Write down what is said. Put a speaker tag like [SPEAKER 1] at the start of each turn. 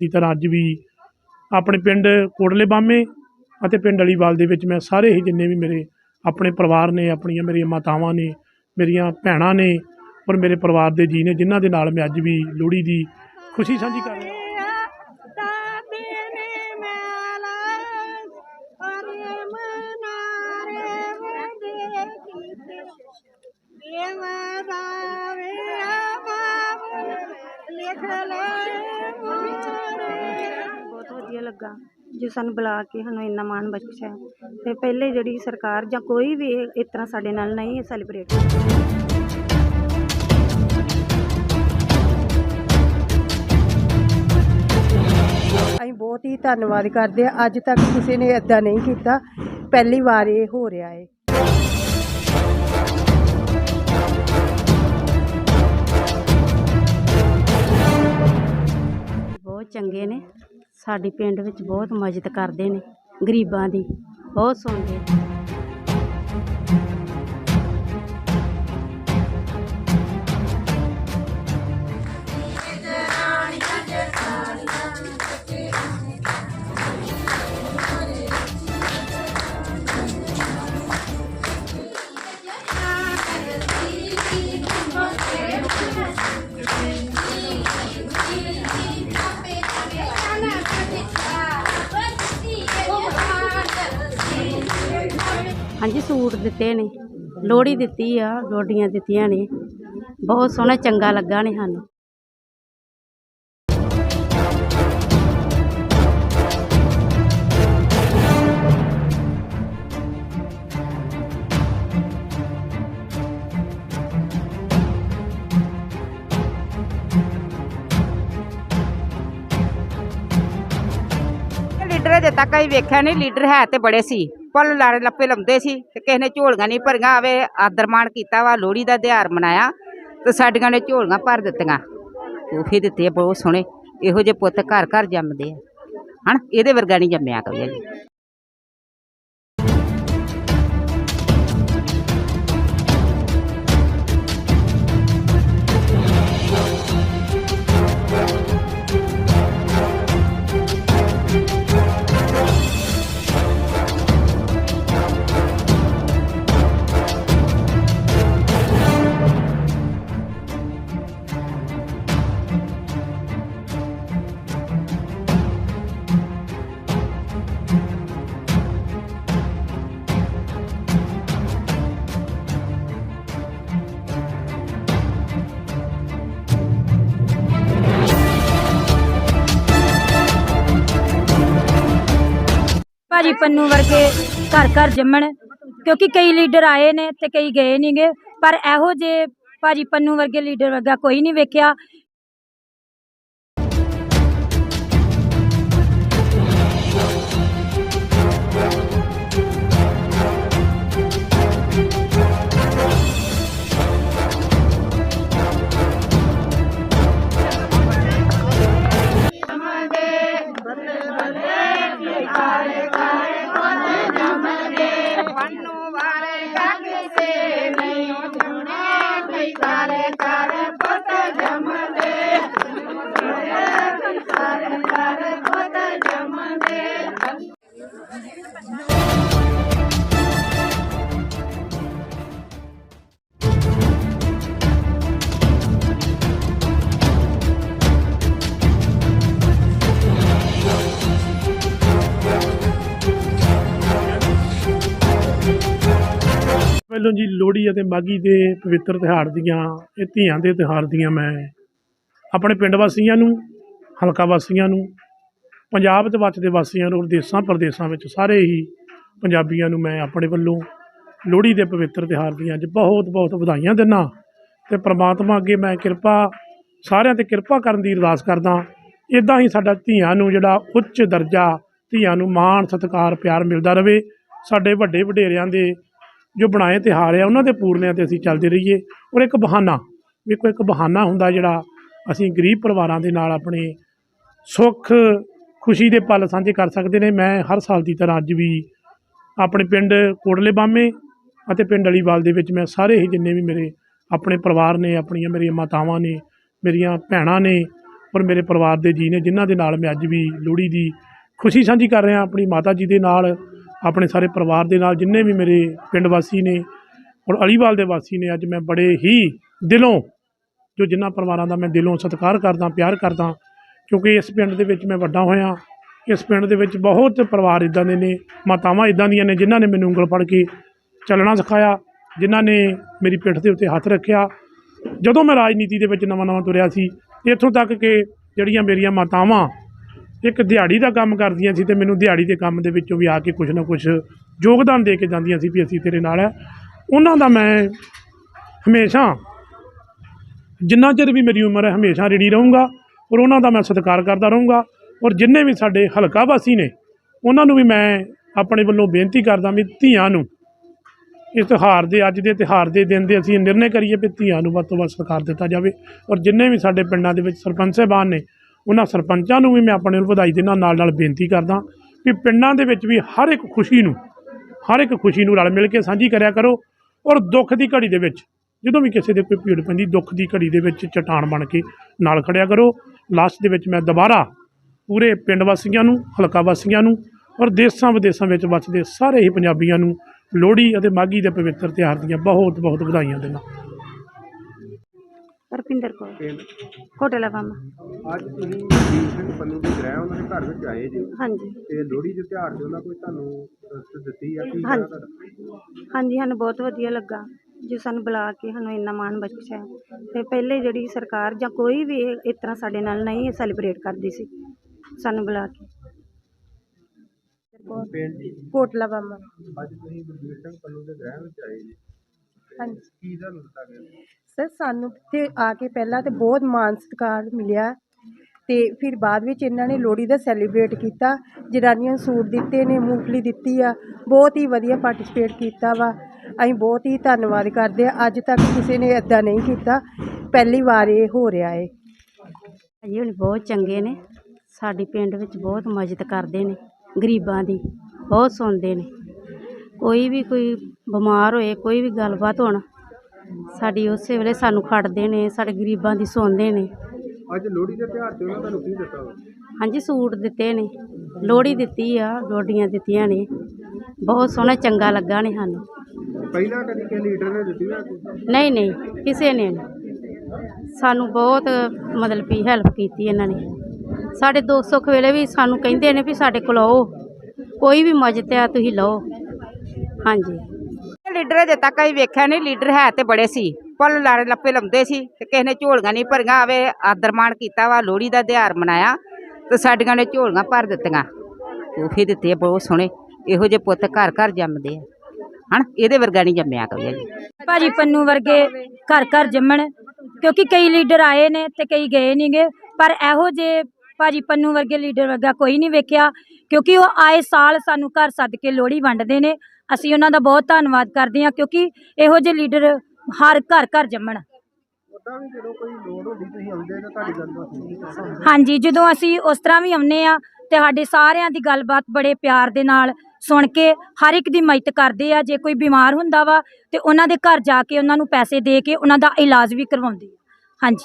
[SPEAKER 1] ਦੀ ਤਰ੍ਹਾਂ ਅੱਜ ਵੀ ਆਪਣੇ ਪਿੰਡ ਕੋਟਲੇ ਬਾਮੇ ਅਤੇ ਪਿੰਡ ਅਲੀਵਾਲ ਦੇ ਵਿੱਚ ਮੈਂ ਸਾਰੇ ਹੀ ਜਿੰਨੇ ਵੀ ਮੇਰੇ ਆਪਣੇ ਪਰਿਵਾਰ ਨੇ, ਆਪਣੀਆਂ ਮੇਰੀਆਂ ਮਾਤਾਵਾਂ ਨੇ, ਮੇਰੀਆਂ ਭੈਣਾਂ ਨੇ ਔਰ ਮੇਰੇ ਪਰਿਵਾਰ ਦੇ ਜੀ ਨੇ, ਜਿਨ੍ਹਾਂ ਦੇ ਨਾਲ ਮੈਂ ਅੱਜ ਵੀ ਲੋਹੜੀ ਦੀ ਖੁਸ਼ੀ ਸਾਂਝੀ ਕਰ ਰਿਹਾ।
[SPEAKER 2] ਲੱਗਾ ਜੋ ਸਾਨੂੰ ਬੁਲਾ ਕੇ ਸਾਨੂੰ ਇੰਨਾ ਮਾਣ ਬਖਸ਼ਿਆ। ਤੇ ਪਹਿਲੇ ਜਿਹੜੀ ਸਰਕਾਰ ਜਾਂ ਕੋਈ ਵੀ ਇਹ- ਇਸ ਤਰ੍ਹਾਂ ਸਾਡੇ ਨਾਲ ਨਹੀਂ ਸੈਲੀਬ੍ਰੇਟ
[SPEAKER 3] ਅਸੀਂ ਬਹੁਤ ਹੀ ਧੰਨਵਾਦ ਕਰਦੇ ਹਾਂ। ਅੱਜ ਤੱਕ ਕਿਸੇ ਨੇ ਇਦਾਂ ਨਹੀਂ ਕੀਤਾ। ਪਹਿਲੀ ਵਾਰ ਇਹ ਹੋ ਰਿਹਾ ਹੈ।
[SPEAKER 2] ਬਹੁਤ ਚੰਗੇ ਨੇ। ਸਾਡੇ ਪਿੰਡ ਵਿੱਚ ਬਹੁਤ ਮਦਦ ਕਰਦੇ ਨੇ ਗਰੀਬਾਂ ਦੀ ਬਹੁਤ ਸੁਣਦੇ ਸੂਟ ਦਿੱਤੇ ਨੇ। ਲੋਹੜੀ ਦਿੱਤੀ ਆ ਲੋਡੀਆਂ ਦਿੱਤੀਆਂ ਨੇ। ਬਹੁਤ ਸੋਹਣਾ, ਚੰਗਾ ਲੱਗਾ ਨੇ ਸਾਨੂੰ।
[SPEAKER 4] ਲੀਡਰ ਅਜੇ ਤੱਕ ਅਸੀਂ ਵੇਖਿਆ ਨਹੀਂ ਲੀਡਰ ਹੈ ਤੇ ਬੜੇ ਸੀ। ਫੁੱਲ ਲਾੜੇ ਲੱਪੇ ਲਾਉਂਦੇ ਸੀ ਤੇ ਕਿਸੇ ਨੇ ਝੋਲੀਆਂ ਨਹੀਂ ਭਰੀਆਂ, ਆਵੇ ਆਦਰਮਾਨ ਕੀਤਾ ਵਾ, ਲੋਹੜੀ ਦਾ ਤਿਉਹਾਰ ਮਨਾਇਆ ਤੇ ਸਾਡੀਆਂ ਨੇ ਝੋਲੀਆਂ ਭਰ ਦਿੱਤੀਆਂ। ਤੋਹਫੇ ਦਿੱਤੇ ਆ, ਬਹੁਤ ਸੋਹਣੇ। ਇਹੋ ਜਿਹੇ ਪੁੱਤ ਘਰ ਘਰ ਜੰਮਦੇ ਆ। ਹਣ ਇਹਦੇ ਵਰਗਾ ਨਹੀਂ ਜੰਮਿਆ ਕੋਈ ਅਜੇ
[SPEAKER 2] ਭਾਜੀ ਪੰਨੂ ਵਰਗੇ ਘਰ ਘਰ ਜੰਮਣ, ਕਿਉਂਕਿ ਕਈ ਲੀਡਰ ਆਏ ਨੇ ਤੇ ਕਈ ਗਏ ਨਹੀਂਗੇ ਪਰ ਇਹੋ ਜੇ ਭਾਜੀ ਪੰਨੂ ਵਰਗੇ ਲੀਡਰ ਵਰਗਾ ਕੋਈ ਨਹੀਂ ਵੇਖਿਆ।
[SPEAKER 1] peruano ਪਹਿਲਾਂ ਜੀ ਲੋਹੜੀ ਅਤੇ ਮਾਘੀ ਦੇ ਪਵਿੱਤਰ ਤਿਉਹਾਰ ਦੀਆਂ, ਇਹ ਧੀਆਂ ਦੇ ਤਿਉਹਾਰ ਦੀਆਂ ਮੈਂ ਆਪਣੇ ਪਿੰਡ ਵਾਸੀਆਂ ਨੂੰ, ਹਲਕਾ ਵਾਸੀਆਂ ਨੂੰ, ਪੰਜਾਬ ਤੇ ਵੱਸਦੇ ਵਾਸੀਆਂ ਨੂੰ ਔਰ ਦੇਸਾਂ ਪ੍ਰਦੇਸਾਂ ਵਿੱਚ ਸਾਰੇ ਹੀ ਪੰਜਾਬੀਆਂ ਨੂੰ ਮੈਂ ਆਪਣੇ ਵੱਲੋਂ ਲੋਹੜੀ ਦੇ ਪਵਿੱਤਰ ਤਿਉਹਾਰ ਦੀਆਂ ਅੱਜ ਬਹੁਤ ਬਹੁਤ ਵਧਾਈਆਂ ਦਿੰਦਾ ਤੇ ਪ੍ਰਮਾਤਮਾ ਅੱਗੇ ਮੈਂ ਕਿਰਪਾ, ਸਾਰਿਆਂ ਤੇ ਕਿਰਪਾ ਕਰਨ ਦੀ ਅਰਦਾਸ ਕਰਦਾ ਇਦਾਂ ਹੀ ਸਾਡਾ ਧੀਆਂ ਨੂੰ ਜਿਹੜਾ ਉੱਚ ਦਰਜਾ ਧੀਆਂ ਨੂੰ ਮਾਣ, ਸਤਿਕਾਰ, ਪਿਆਰ ਮਿਲਦਾ ਰਹੇ, ਸਾਡੇ ਵੱਡੇ ਵਡੇਰਿਆਂ ਦੇ ਜੋ ਬਣਾਏ ਤਿਉਹਾਰ ਆ, ਉਹਨਾਂ ਦੇ ਪੂਰਨਿਆਂ ਤੇ ਅਸੀਂ ਚੱਲਦੇ ਰਹੀਏ। ਔਰ ਇੱਕ ਬਹਾਨਾ, ਵੇਖੋ, ਇੱਕ ਬਹਾਨਾ ਹੁੰਦਾ ਜਿਹੜਾ ਅਸੀਂ ਗਰੀਬ ਪਰਿਵਾਰਾਂ ਦੇ ਨਾਲ ਆਪਣੇ ਸੁੱਖ, ਖੁਸ਼ੀ ਦੇ ਪਲ ਸਾਂਝੇ ਕਰ ਸਕਦੇ ਨੇ। ਮੈਂ ਹਰ ਸਾਲ ਦੀ ਤਰ੍ਹਾਂ ਅੱਜ ਵੀ ਆਪਣੇ ਪਿੰਡ ਕੋਟਲੇ ਬਾਮੇ ਅਤੇ ਪਿੰਡ ਅਲੀਵਾਲ ਦੇ ਵਿੱਚ ਮੈਂ ਸਾਰੇ ਹੀ ਜਿੰਨੇ ਵੀ ਮੇਰੇ ਆਪਣੇ ਪਰਿਵਾਰ ਨੇ, ਆਪਣੀਆਂ ਮੇਰੀਆਂ ਮਾਤਾਵਾਂ ਨੇ, ਮੇਰੀਆਂ ਭੈਣਾਂ ਨੇ ਔਰ ਮੇਰੇ ਪਰਿਵਾਰ ਦੇ ਜੀ ਨੇ, ਜਿਨ੍ਹਾਂ ਦੇ ਨਾਲ ਮੈਂ ਅੱਜ ਵੀ ਲੋਹੜੀ ਦੀ ਖੁਸ਼ੀ ਸਾਂਝੀ ਕਰ ਰਿਹਾ। ਆਪਣੀ ਮਾਤਾ ਜੀ ਦੇ ਨਾਲ ਆਪਣੇ ਸਾਰੇ ਪਰਿਵਾਰ ਦੇ ਨਾਲ ਜਿੰਨੇ ਵੀ ਮੇਰੇ ਪਿੰਡ ਵਾਸੀ ਨੇ ਔਰ ਅਲੀਵਾਲ ਦੇ ਵਾਸੀ ਨੇ, ਅੱਜ ਮੈਂ ਬੜੇ ਹੀ ਦਿਲੋਂ, ਜੋ ਜਿਨ੍ਹਾਂ ਪਰਿਵਾਰਾਂ ਦਾ ਮੈਂ ਦਿਲੋਂ ਸਤਿਕਾਰ ਕਰਦਾ, ਪਿਆਰ ਕਰਦਾ, ਕਿਉਂਕਿ ਇਸ ਪਿੰਡ ਦੇ ਵਿੱਚ ਮੈਂ ਵੱਡਾ ਹੋਇਆ, ਇਸ ਪਿੰਡ ਦੇ ਵਿੱਚ ਬਹੁਤ ਪਰਿਵਾਰ ਇਦਾਂ ਦੇ ਨੇ, ਮਾਤਾਵਾਂ ਇਦਾਂ ਦੀਆਂ ਨੇ ਜਿਨ੍ਹਾਂ ਨੇ ਮੈਨੂੰ ਉਂਗਲ ਫੜ ਕੇ ਚੱਲਣਾ ਸਿਖਾਇਆ, ਜਿਨ੍ਹਾਂ ਨੇ ਮੇਰੀ ਪਿੱਠ ਦੇ ਉੱਤੇ ਹੱਥ ਰੱਖਿਆ। ਜਦੋਂ ਮੈਂ ਰਾਜਨੀਤੀ ਦੇ ਵਿੱਚ ਨਵਾਂ ਨਵਾਂ ਤੁਰਿਆ ਸੀ, ਇੱਥੋਂ ਤੱਕ ਕਿ ਜਿਹੜੀਆਂ ਮੇਰੀਆਂ ਮਾਤਾਵਾਂ ਇੱਕ ਦਿਹਾੜੀ ਦਾ ਕੰਮ ਕਰਦੀਆਂ ਸੀ ਤੇ ਮੈਨੂੰ ਦਿਹਾੜੀ ਦੇ ਕੰਮ ਦੇ ਵਿੱਚੋਂ ਵੀ ਆ ਕੇ ਕੁਝ ਨਾ ਕੁਝ ਯੋਗਦਾਨ ਦੇ ਕੇ ਜਾਂਦੀਆਂ ਸੀ ਵੀ ਅਸੀਂ ਤੇਰੇ ਨਾਲ ਹੈ ਉਹਨਾਂ ਦਾ ਮੈਂ ਹਮੇਸ਼ਾ, ਜਿੰਨਾ ਚਿਰ ਵੀ ਮੇਰੀ ਉਮਰ ਹੈ, ਹਮੇਸ਼ਾ ਰੇੜੀ ਰਹੂੰਗਾ ਔਰ ਉਹਨਾਂ ਦਾ ਮੈਂ ਸਤਿਕਾਰ ਕਰਦਾ ਰਹੂੰਗਾ ਔਰ ਜਿੰਨੇ ਵੀ ਸਾਡੇ ਹਲਕਾ ਵਾਸੀ ਨੇ, ਉਹਨਾਂ ਨੂੰ ਵੀ ਮੈਂ ਆਪਣੇ ਵੱਲੋਂ ਬੇਨਤੀ ਕਰਦਾ ਵੀ ਧੀਆਂ ਨੂੰ, ਇਸ ਤਿਉਹਾਰ ਦੇ, ਅੱਜ ਦੇ ਤਿਉਹਾਰ ਦੇ ਦਿਨ ਦੇ ਅਸੀਂ ਨਿਰਣੇ ਕਰੀਏ ਵੀ ਧੀਆਂ ਨੂੰ ਵੱਧ ਤੋਂ ਵੱਧ ਸਤਿਕਾਰ ਦਿੱਤਾ ਜਾਵੇ ਔਰ ਜਿੰਨੇ ਵੀ ਸਾਡੇ ਪਿੰਡਾਂ ਦੇ ਵਿੱਚ ਸਰਪੰਚ ਸਾਹਿਬਾਨ ਨੇ ਉਹਨਾਂ ਸਰਪੰਚਾਂ ਨੂੰ ਵੀ ਮੈਂ ਆਪਣੇ ਵੱਲ ਵਧਾਈ ਦੇਣਾ ਨਾਲ ਨਾਲ ਬੇਨਤੀ ਕਰਦਾ ਵੀ ਪਿੰਡਾਂ ਦੇ ਵਿੱਚ ਵੀ ਹਰ ਇੱਕ ਖੁਸ਼ੀ ਨੂੰ, ਹਰ ਇੱਕ ਖੁਸ਼ੀ ਨੂੰ ਰਲ ਮਿਲ ਕੇ ਸਾਂਝੀ ਕਰਿਆ ਕਰੋ ਔਰ ਦੁੱਖ ਦੀ ਘੜੀ ਦੇ ਵਿੱਚ, ਜਦੋਂ ਵੀ ਕਿਸੇ ਦੇ ਕੋਈ ਭੀੜ ਪੈਂਦੀ, ਦੁੱਖ ਦੀ ਘੜੀ ਦੇ ਵਿੱਚ ਚਟਾਨ ਬਣ ਕੇ ਨਾਲ ਖੜਿਆ ਕਰੋ। ਲਾਸਟ ਦੇ ਵਿੱਚ ਮੈਂ ਦੁਬਾਰਾ ਪੂਰੇ ਪਿੰਡ ਵਾਸੀਆਂ ਨੂੰ, ਹਲਕਾ ਵਾਸੀਆਂ ਨੂੰ ਔਰ ਦੇਸ਼ਾਂ ਵਿਦੇਸ਼ਾਂ ਵਿੱਚ ਵੱਸਦੇ ਸਾਰੇ ਹੀ ਪੰਜਾਬੀਆਂ ਨੂੰ ਲੋਹੜੀ ਅਤੇ ਮਾਘੀ ਦੇ ਪਵਿੱਤਰ ਤਿਉਹਾਰ ਦੀਆਂ ਬਹੁਤ ਬਹੁਤ ਵਧਾਈਆਂ ਦਿੰਦਾ।
[SPEAKER 5] ਰਪਿੰਦਰ ਕੌਰ। ਕੋਟਲਾ ਕੰਮ
[SPEAKER 6] ਅੱਜ ਤੁਸੀਂ ਜੀਤ ਸਿੰਘ ਪੰਨੂ ਦੇ ਗ੍ਰਹਿ ਉਹਨਾਂ ਦੇ ਘਰ ਵਿੱਚ ਆਏ ਜੀ।
[SPEAKER 5] ਹਾਂਜੀ।
[SPEAKER 6] ਤੇ ਲੋਹੜੀ ਦੇ ਤਿਉਹਾਰ ਤੇ ਉਹਨਾਂ ਕੋਈ ਤੁਹਾਨੂੰ ਦਿੱਤੀ ਆ ਕੀ
[SPEAKER 5] ਹਾਂਜੀ।
[SPEAKER 6] ਤੁਹਾਡਾ
[SPEAKER 5] ਹਾਂਜੀ ਸਾਨੂੰ ਬਹੁਤ ਵਧੀਆ ਲੱਗਾ। ਜੋ ਸਾਨੂੰ ਬੁਲਾ ਕੇ ਸਾਨੂੰ ਇੰਨਾ ਮਾਣ ਬਖਸ਼ਿਆ। ਤੇ ਪਹਿਲੇ ਜਿਹੜੀ ਸਰਕਾਰ ਜਾਂ ਕੋਈ ਵੀ ਇਹ- ਇਸ ਤਰ੍ਹਾਂ ਸਾਡੇ ਨਾਲ ਨਹੀਂ ਸੈਲੀਬ੍ਰੇਟ ਕਰਦੀ ਸੀ ਸਾਨੂੰ ਬੁਲਾ ਕੇ।
[SPEAKER 6] ਪਿੰਡ
[SPEAKER 3] ਕੋਟਲਾ ਬਾਮਾ
[SPEAKER 6] ਅੱਜ ਤੁਸੀਂ ਸਿੰਘ ਪੰਨੂ ਦੇ ਗ੍ਰਹਿ ਵਿੱਚ ਆਏ ਜੀ।
[SPEAKER 3] ਹਾਂਜੀ।
[SPEAKER 6] ਕੀ ਤੁਹਾਨੂੰ ਦਿੱਤਾ ਗਿਆ?
[SPEAKER 3] ਸਰ ਸਾਨੂੰ ਇੱਥੇ ਆ ਕੇ ਪਹਿਲਾਂ ਤਾਂ ਬਹੁਤ ਮਾਣ ਸਤਿਕਾਰ ਮਿਲਿਆ ਅਤੇ ਫਿਰ ਬਾਅਦ ਵਿੱਚ ਇਹਨਾਂ ਨੇ ਲੋਹੜੀ ਦਾ ਸੈਲੀਬ੍ਰੇਟ ਕੀਤਾ ਜਨਾਨੀਆਂ ਨੂੰ ਸੂਟ ਦਿੱਤੇ ਨੇ, ਮੂੰਗਫਲੀ ਦਿੱਤੀ ਆ, ਬਹੁਤ ਹੀ ਵਧੀਆ ਪਾਰਟੀਸਪੇਟ ਕੀਤਾ ਵਾ। ਅਸੀਂ ਬਹੁਤ ਹੀ ਧੰਨਵਾਦ ਕਰਦੇ ਹਾਂ, ਅੱਜ ਤੱਕ ਕਿਸੇ ਨੇ ਇੱਦਾਂ ਨਹੀਂ ਕੀਤਾ, ਪਹਿਲੀ ਵਾਰ ਇਹ ਹੋ ਰਿਹਾ ਏ।
[SPEAKER 5] ਜੀ ਹੁਣ ਬਹੁਤ ਚੰਗੇ ਨੇ, ਸਾਡੇ ਪਿੰਡ ਵਿੱਚ ਬਹੁਤ ਮਦਦ ਕਰਦੇ ਨੇ, ਗਰੀਬਾਂ ਦੀ, ਬਹੁਤ ਸੁਣਦੇ ਨੇ। ਕੋਈ ਵੀ ਕੋਈ ਬਿਮਾਰ ਹੋਏ, ਕੋਈ ਵੀ ਗੱਲਬਾਤ ਹੋਣ ਸਾਡੀ ਉਸੇ ਵੇਲੇ ਸਾਨੂੰ ਖੜਦੇ ਨੇ ਸਾਡੇ ਗਰੀਬਾਂ ਦੀ ਸੁਣਦੇ ਨੇ।
[SPEAKER 6] ਅੱਜ ਲੋਹੜੀ ਦੇ ਤਿਉਹਾਰ ਤੇ ਉਹਨਾਂ ਤੁਹਾਨੂੰ ਕੀ ਦਿੱਤਾ ਵਾ?
[SPEAKER 5] ਹਾਂਜੀ ਸੂਟ ਦਿੱਤੇ ਨੇ ਲੋਹੜੀ ਦਿੱਤੀ ਆ ਡੋਡੀਆਂ ਦਿੱਤੀਆਂ ਨੇ। ਬਹੁਤ ਸੋਹਣਾ ਚੰਗਾ ਲੱਗਾ ਨੇ ਸਾਨੂੰ।
[SPEAKER 6] ਪਹਿਲਾਂ ਕਦੀ ਕਿਸੇ ਲੀਡਰ ਨੇ ਦਿੱਤੀ
[SPEAKER 5] ਨਹੀਂ ਨਹੀਂ ਕਿਸੇ ਨੇ ਨਹੀਂ। ਸਾਨੂੰ ਬਹੁਤ ਮਤਲਬ ਵੀ ਹੈਲਪ ਕੀਤੀ ਇਹਨਾਂ ਨੇ। ਸਾਡੇ ਦੁੱਖ ਸੁੱਖ ਵੇਲੇ ਵੀ ਸਾਨੂੰ ਕਹਿੰਦੇ ਨੇ ਵੀ ਸਾਡੇ ਕੋਲ ਆਓ। ਕੋਈ ਵੀ ਮਦਦ ਆ ਤੁਸੀਂ ਲਓ। ਹਾਂਜੀ।
[SPEAKER 4] ਲੀਡਰ ਅਜੇ ਤੱਕ ਅਸੀਂ ਵੇਖਿਆ ਨਹੀਂ, ਲੀਡਰ ਹੈ ਤੇ ਬੜੇ ਸੀ। ਪੁੱਲ ਲਾਰੇ ਲੱਪੇ ਲਾਉਂਦੇ ਸੀ ਤੇ ਕਿਸੇ ਨੇ ਝੋਲੀਆਂ ਨਹੀਂ ਭਰੀਆਂ, ਆਵੇ ਆਦਰ ਕੀਤਾ ਵਾ, ਲੋਹੜੀ ਦਾ ਤਿਉਹਾਰ ਮਨਾਇਆ ਤੇ ਸਾਡੀਆਂ ਨੇ ਝੋਲੀਆਂ ਭਰ ਦਿੱਤੀਆਂ। ਤੋਹਫੇ ਦਿੱਤੇ ਬਹੁਤ ਸੋਹਣੇ। ਇਹੋ ਜਿਹੇ ਪੁੱਤ ਘਰ ਘਰ ਜੰਮਦੇ ਆ। ਹਣ ਇਹਦੇ ਵਰਗਾ ਨਹੀਂ ਜੰਮਿਆ ਕੋਈ ਜੀ
[SPEAKER 2] ਭਾਜੀ ਪੰਨੂ ਵਰਗੇ ਘਰ ਘਰ ਜੰਮਣ, ਕਿਉਂਕਿ ਕਈ ਲੀਡਰ ਆਏ ਨੇ ਤੇ ਕਈ ਗਏ ਨਹੀਂਗੇ ਪਰ ਇਹੋ ਜੇ ਭਾਜੀ ਪੰਨੂ ਵਰਗੇ ਲੀਡਰ ਵਰਗਾ ਕੋਈ ਨਹੀਂ ਵੇਖਿਆ, ਕਿਉਂਕਿ ਉਹ ਆਏ ਸਾਲ ਸਾਨੂੰ ਘਰ ਸੱਦ ਕੇ ਲੋਹੜੀ ਵੰਡਦੇ ਨੇ ਅਸੀਂ ਉਹਨਾਂ ਦਾ ਬਹੁਤ ਧੰਨਵਾਦ ਕਰਦੇ ਹਾਂ ਕਿਉਂਕਿ ਇਹੋ ਜਿਹੇ ਲੀਡਰ ਹਰ ਘਰ ਘਰ ਜੰਮਣ। ਹਾਂਜੀ ਜਦੋਂ ਅਸੀਂ ਉਸ ਤਰ੍ਹਾਂ ਵੀ ਆਉਂਦੇ ਆ ਤੇ ਸਾਡੇ ਸਾਰਿਆਂ ਦੀ ਗੱਲਬਾਤ ਬੜੇ ਪਿਆਰ ਦੇ ਨਾਲ ਸੁਣ ਕੇ ਹਰ ਇੱਕ ਦੀ ਮਦਦ ਕਰਦੇ ਆ ਜੇ ਕੋਈ ਬਿਮਾਰ ਹੁੰਦਾ ਵਾ ਤੇ ਉਹਨਾਂ ਦੇ ਘਰ ਜਾ ਕੇ ਉਹਨਾਂ ਨੂੰ ਪੈਸੇ ਦੇ ਕੇ ਉਹਨਾਂ ਦਾ ਇਲਾਜ ਵੀ ਕਰਵਾਉਂਦੇ ਆ। ਹਾਂਜੀ।